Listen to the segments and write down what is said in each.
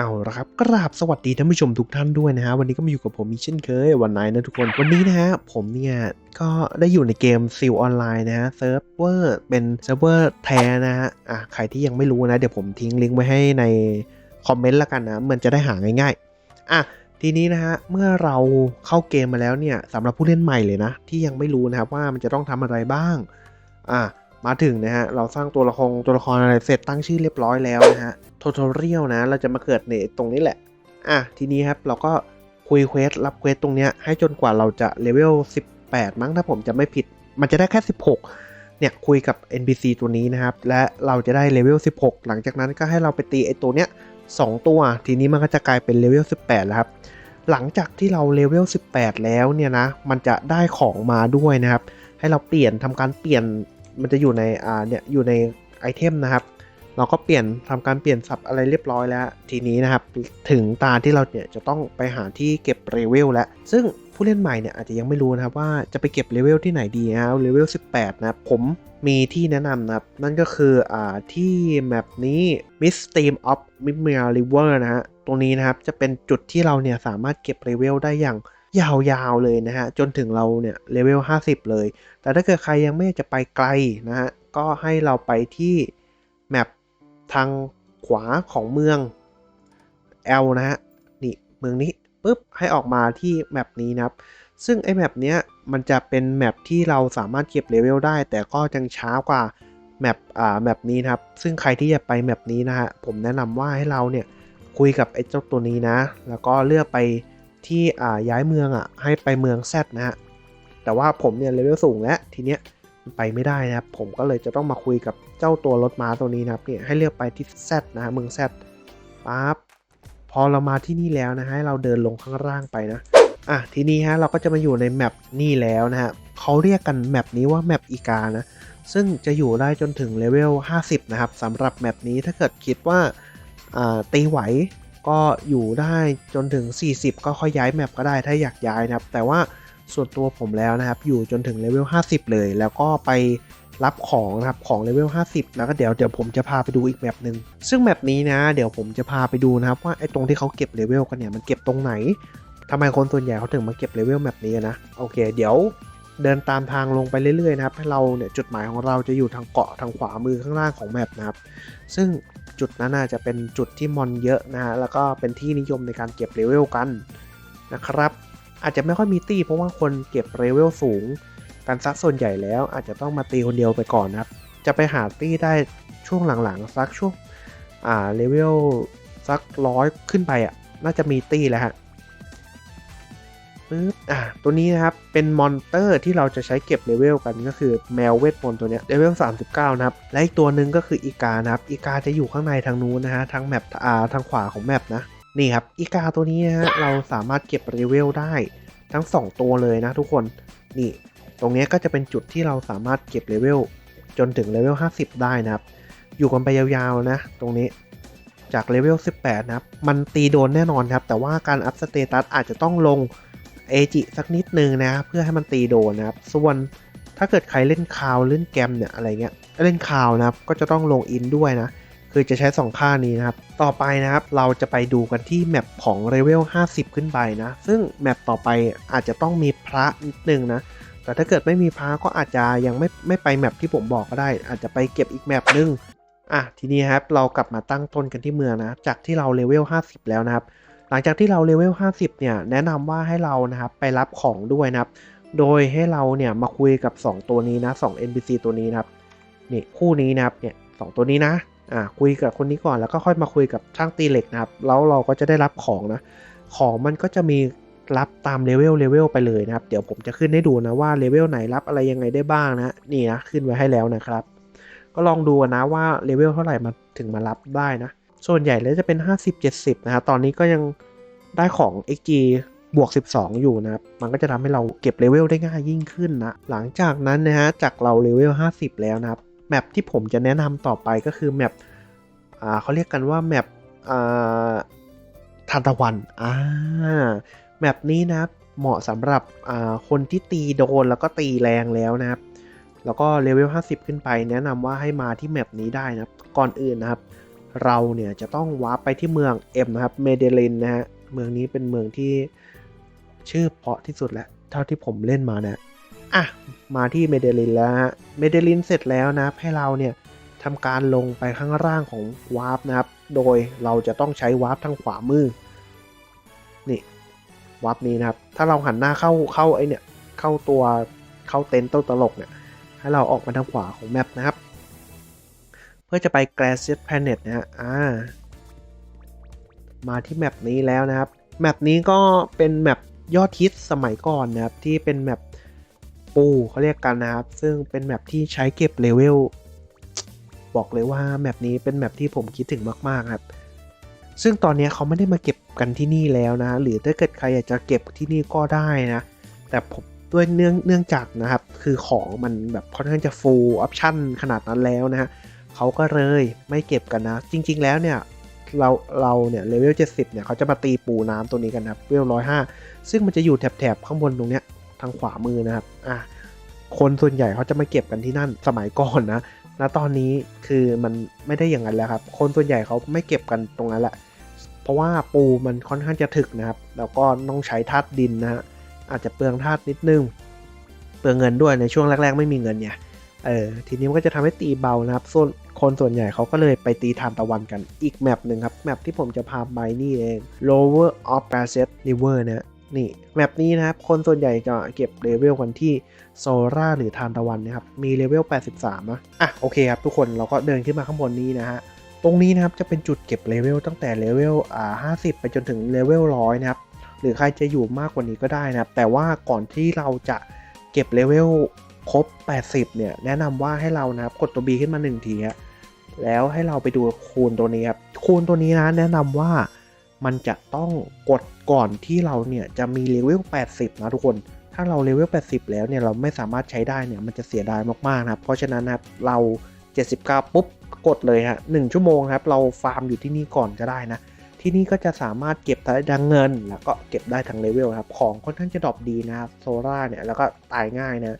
เอาละครับกราบสวัสดีท่านผู้ชมทุกท่านด้วยนะฮะวันนี้ก็มาอยู่กับผมอีกเช่นเคยวันไหนนะทุกคนวันนี้นะฮะผมเนี่ยก็ได้อยู่ในเกมซิลออนไลน์นะฮะเซิร์ฟเวอร์เป็นเซิร์ฟเวอร์แท้นะฮะอะใครที่ยังไม่รู้นะเดี๋ยวผมทิ้งลิงก์ไว้ให้ในคอมเมนต์ละกันนะมันจะได้หาง่ายๆอะทีนี้นะฮะเมื่อเราเข้าเกมมาแล้วเนี่ยสำหรับผู้เล่นใหม่เลยนะ ที่ยังไม่รู้นะครับว่ามันจะต้องทำอะไรบ้างอะ มาถึงนะฮะเราสร้างตัวละครตัวละครอะไรเสร็จตั้งชื่อเรียบร้อยแล้วนะฮะท u ท o เรียลนะเราจะมาเกิดในตรงนี้แหละ อะทีนี้ครับเราก็คุยเควสรับเควสตรงเนี้ยให้จนกว่าเราจะเลเวล18 มั้งถ้าผมจะไม่ผิด มันจะได้แค่ 16 เนี่ยคุยกับ NPC ตัวนี้นะครับ และเราจะได้เลเวล16 หลังจากนั้นก็ให้เราไปตีไอตัวเนี้ย2ตัว ทีนี้มันก็จะกลายเป็นเลเวล18 แล้วครับหลังจากที่เราเลเวล18 แล้วเนี่ยนะ มันจะได้ของมาด้วยนะครับ ให้เราเปลี่ยนทำการเปลี่ยน มันจะอยู่ในอ่าเนี่ยอยู่ในไอเทมนะครับ เราก็เปลี่ยนทำการเปลี่ยนสับอะไรเรียบร้อยแล้ว ทีนี้นะครับ ถึงตาที่เราเนี่ยจะต้องไปหาที่เก็บเลเวลแล้ว ซึ่งผู้เล่นใหม่เนี่ยอาจจะยังไม่รู้นะครับว่าจะไปเก็บเลเวลที่ไหนดีนะเลเวล18 นะผมมีที่แนะนำนะครับ นั่นก็คืออ่าที่แมปนี้ Miss Stream of m i m i r River นะฮะตรงนี้นะครับจะเป็นจุดที่เราเนี่ยสามารถเก็บเลเวลได้อย่าง ยาวๆเลยนะฮะ จนถึงเราเนี่ยเลเวล 50 เลย แต่ถ้าเกิดใครยังไม่จะไปไกลนะฮะ ก็ให้เราไปที่แมปทางขวาของเมือง L นะฮะ นี่เมืองนี้ปุ๊บให้ออกมาที่แมปนี้นะครับ ซึ่งไอ้แมปเนี้ยมันจะเป็นแมปที่เราสามารถเก็บเลเวลได้ แต่ก็ยังช้ากว่าแมปอ่าแมปนี้นะครับ ซึ่งใครที่จะไปแมปนี้นะฮะผมแนะนำว่าให้เราเนี่ยคุยกับไอ้เจ้าตัวนี้นะ แล้วก็เลือกไป ที่อ่าย้ายเมืองอะให้ไปเมืองแซดนะฮะแต่ว่าผมเนี่ยเลเวลสูงแล้วทีเนี้ยไปไม่ได้นะครับผมก็เลยจะต้องมาคุยกับเจ้าตัวรถม้าตัวนี้นะครับเนี่ยให้เลือกไปที่แซดนะฮะเมืองแซดปั๊บพอเรามาที่นี่แล้วนะฮะเราเดินลงข้างล่างไปนะอะทีนี้ฮะเราก็จะมาอยู่ในแมปนี่แล้วนะฮะเขาเรียกกันแมปนี้ว่าแมปอีกานะซึ่งจะอยู่ได้จนถึงเลเวล50 นะครับสำหรับแมปนี้ถ้าเกิดคิดว่าตีไหว ก็อยู่ได้จนถึง 40 ก็ค่อยย้ายแมปก็ได้ถ้าอยากย้ายนะครับ แต่ว่าส่วนตัวผมแล้วนะครับ อยู่จนถึงเลเวล 50 เลย แล้วก็ไปรับของนะครับของเลเวล 50 แล้วก็เดี๋ยวเดี๋ยวผมจะพาไปดูอีกแมปหนึ่งซึ่งแมปนี้นะ เดี๋ยวผมจะพาไปดูนะครับว่าไอ้ตรงที่เขาเก็บเลเวลกันเนี่ยมันเก็บตรงไหนทำไมคนส่วนใหญ่เขาถึงมาเก็บเลเวลแมปนี้นะโอเค เดี๋ยว เดินตามทางลงไปเรื่อยๆนะครับให้เราเนี่ยจุดหมายของเราจะอยู่ทางเกาะทางขวามือข้างล่างของแมปนะครับ ซึ่งจุดนั้นน่าจะเป็นจุดที่มอนเยอะนะฮะแล้วก็เป็นที่นิยมในการเก็บเลเวลกันนะครับ อาจจะไม่ค่อยมีตีเพราะว่าคนเก็บเลเวลสูงกันซักส่วนใหญ่แล้วอาจจะต้องมาตีคนเดียวไปก่อนนะครับ จะไปหาตีได้ช่วงหลังๆสักช่วงอ่าเลเวลสักร้อยขึ้นไปอะน่าจะมีตีแล้วฮะ ปึ๊บอ่าตัวนี้นะครับ เป็นมอนเตอร์ที่เราจะใช้เก็บเลเวลกันก็คือแมวเวทมนต์ตัวเนี้ยเลเวล39 นะครับ และอีกตัวหนึ่งก็คืออีกานะครับ อีกาจะอยู่ข้างในทางนู้นนะฮะทางแมปอ่าทางขวาของแมปนะนี่ครับอีกาตัวนี้นะฮะเราสามารถเก็บเลเวลได้ทั้ง 2 ตัวเลยนะทุกคนนี่ตรงนี้ก็จะเป็นจุดที่เราสามารถเก็บเลเวลจนถึงเลเวล50 ได้นะครับ อยู่กันไปยาวๆนะ ตรงนี้จากเลเวล18 นะครับ มันตีโดนแน่นอนครับ แต่ว่าการอัพสเตตัสอาจจะต้องลง เอจิสักนิดนึงนะเพื่อให้มันตีโดนนะครับ ส่วนถ้าเกิดใครเล่นคาวเล่นแกมเนี่ยอะไรเงี้ยเล่นคาวนะครับก็จะต้องลงอินด้วยนะ คือจะใช้ 2 ค่านี้นะครับ ต่อไปนะครับเราจะไปดูกันที่แมปของเลเวล 50 ขึ้นไปนะ ซึ่งแมปต่อไปอาจจะต้องมีพระนิดนึงนะ แต่ถ้าเกิดไม่มีพระก็อาจจะยังไม่ไม่ไปแมปที่ผมบอกก็ได้ อาจจะไปเก็บอีกแมปนึงอะทีนี้ครับเรากลับมาตั้งต้นกันที่เมืองนะ จากที่เราเลเวล 50 แล้วนะครับ หลังจากที่เราเลเวล 50 เนี่ย แนะนำว่าให้เรานะครับไปรับของด้วยนะครับ โดยให้เราเนี่ยมาคุยกับ 2 ตัวนี้นะ 2 NPC ตัวนี้นะครับ นี่คู่นี้นะครับ เนี่ยสตัวนี้นะ อ่า คุยกับคนนี้ก่อนแล้วก็ค่อยมาคุยกับช่างตีเหล็กนะครับ แล้วเราก็จะได้รับของนะ ของมันก็จะมีรับตามเลเวลเลเวลไปเลยนะครับ เดี๋ยวผมจะขึ้นให้ดูนะว่าเลเวลไหนรับอะไรยังไงได้บ้างนะ นี่นะขึ้นไว้ให้แล้วนะครับ ก็ลองดูนะว่าเลเวลเท่าไหร่มาถึงมารับได้นะ ส่วนใหญ่แล้วจะเป็น 50-70 นะครับ ตอนนี้ก็ยังได้ของ XG บวก 12 อยู่นะครับ มันก็จะทำให้เราเก็บเลเวลได้ง่ายยิ่งขึ้นนะ หลังจากนั้นนะฮะ จากเราเลเวล 50 แล้วนะครับ แมปที่ผมจะแนะนำต่อไปก็คือแมปอ่าเขาเรียกกันว่าแมปอ่าทานตะวันอ่าแมปนี้นะครับ เหมาะสำหรับอ่าคนที่ตีโดนแล้วก็ตีแรงแล้วนะครับ แล้วก็เลเวล 50 ขึ้นไป แนะนำว่าให้มาที่แมปนี้ได้นะครับ ก่อนอื่นนะครับ เราเนี่ยจะต้องวาร์ปไปที่เมืองเอ็มนะครับเมเดลินนะฮะเมืองนี้เป็นเมืองที่ชื่อเพาะที่สุดแหละเท่าที่ผมเล่นมานะอะมาที่เมเดลินแล้วฮะเมเดลินเสร็จแล้วนะให้เราเนี่ยทำการลงไปข้างล่างของวาร์ปนะครับ โดยเราจะต้องใช้วาร์ปทางขวามือ นี่วาร์ปนี้นะครับ ถ้าเราหันหน้าเข้าเข้าไอเนี่ยเข้าตัวเข้าเต็นท์ต้นตลกเนี่ยให้เราออกมาทางขวาของแมปนะครับ เพื่อจะไป Glacier Planet นะฮะอ่ามาที่แมปนี้แล้วนะครับ แมปนี้ก็เป็นแมปยอดฮิตสมัยก่อนนะครับ ที่เป็นแมปปูเขาเรียกกันนะครับ ซึ่งเป็นแมปที่ใช้เก็บเลเวลบอกเลยว่าแมปนี้เป็นแมปที่ผมคิดถึงมากๆครับ ซึ่งตอนนี้เขาไม่ได้มาเก็บกันที่นี่แล้วนะ หรือถ้าเกิดใครอยากจะเก็บที่นี่ก็ได้นะ แต่ผมด้วยเนื่องเนื่องจากนะครับ คือของมันแบบค่อนข้างจะ full option ขนาดนั้นแล้วนะฮะ เขาก็เลยไม่เก็บกันนะ จริง ๆ แล้วเนี่ยเราเราเนี่ยเลเวล 70 เนี่ยเขาจะมาตีปูน้ำตัวนี้กันนะเลเวล105 ซึ่งมันจะอยู่แถบๆข้างบนตรงเนี้ยทางขวามือนะครับอะคนส่วนใหญ่เขาจะมาเก็บกันที่นั่นสมัยก่อนนะณตอนนี้คือมันไม่ได้อย่างนั้นแล้วครับ คนส่วนใหญ่เขาไม่เก็บกันตรงนั้นแหละ เพราะว่าปูมันค่อนข้างจะถึกนะครับ แล้วก็ต้องใช้ธาตุดินนะฮะอาจจะเปลืองธาตุนิดนึง เปลืองเงินด้วยในช่วงแรก ๆ ไม่มีเงินเนี่ย เออทีนี้มันก็จะทำให้ตีเบานะครับ ส่วนคนส่วนใหญ่เขาก็เลยไปตีทานตะวันกันอีกแมปหนึ่งครับ แมปที่ผมจะพาไปนี่เอง Lower of p a s s e t River นะนี่แมปนี้นะครับ คนส่วนใหญ่จะเก็บเลเวลกันที่โซล่าหรือทานตะวันนะครับ มีเลเวล 83 นะอะโอเคครับทุกคนเราก็เดินขึ้นมาข้างบนนี้นะฮะตรงนี้นะครับจะเป็นจุดเก็บเลเวลตั้งแต่เลเวลอ่า50 ไปจนถึงเลเวล100นะครับหรือใครจะอยู่มากกว่านี้ก็ได้นะครับ แต่ว่าก่อนที่เราจะเก็บเลเวล ครบ 80 เนี่ย แนะนำว่าให้เรานะครับกดตัว B ขึ้นมา1ทีแล้วให้เราไปดูคูณตัวนี้ครับ คูณตัวนี้นะแนะนำว่ามันจะต้องกดก่อนที่เราเนี่ยจะมีเลเวล 80 นะทุกคน ถ้าเราเลเวล 80 แล้วเนี่ยเราไม่สามารถใช้ได้เนี่ยมันจะเสียดายมากๆนะครับ เพราะฉะนั้นนะครับเรา 79 ปุ๊บกดเลยฮะ 1 ชั่วโมงครับเราฟาร์มอยู่ที่นี่ก่อนก็ได้นะ ที่นี่ก็จะสามารถเก็บได้ดังเงิน แล้วก็เก็บได้ทั้งเลเวลครับ ของค่อนข้างจะดรอปดีนะครับโซล่าเนี่ยแล้วก็ตายง่ายนะ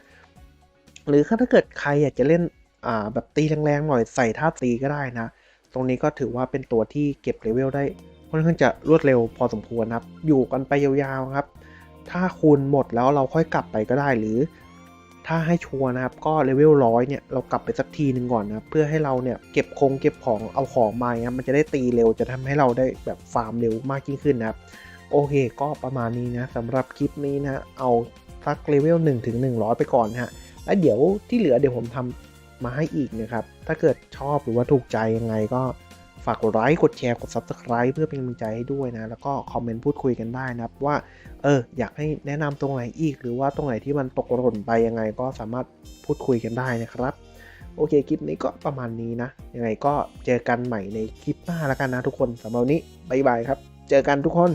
หรือถ้าเกิดใครอยากจะเล่นอ่าแบบตีแรงๆหน่อยใส่ท่าตีก็ได้นะ ตรงนี้ก็ถือว่าเป็นตัวที่เก็บเลเวลได้ค่อนข้างจะรวดเร็วพอสมควรครับ อยู่กันไปยาวๆครับ ถ้าคูณหมดแล้วเราค่อยกลับไปก็ได้หรือ ถ้าให้ชัวร์นะครับก็เลเวลร้อยเนี่ยเรากลับไปสักทีหนึ่งก่อนนะเพื่อให้เราเนี่ยเก็บคงเก็บของเอาของมาครับมันจะได้ตีเร็วจะทำให้เราได้แบบฟาร์มเร็วมากยิ่งขึ้นนะครับโอเคก็ประมาณนี้นะสำหรับคลิปนี้นะเอาสักเลเวล1ถึง100 ไปก่อนนะฮะ แล้วเดี๋ยวที่เหลือเดี๋ยวผมทำมาให้อีกนะครับ ถ้าเกิดชอบหรือว่าถูกใจยังไงก็ฝากกดไลค์ กดแชร์ กด Subscribe เพื่อเป็นกำลังใจให้ด้วยนะ แล้วก็คอมเมนต์พูดคุยกันได้นะครับ ว่า เออ อยากให้แนะนำตรงไหนอีก หรือว่าตรงไหนที่มันตกหล่นไปยังไงก็สามารถพูดคุยกันได้นะครับ โอเค คลิปนี้ก็ประมาณนี้นะ ยังไงก็เจอกันใหม่ในคลิปหน้าแล้วกันนะทุกคนสำหรับวันนี้ บ๊ายบายครับ เจอกันทุกคน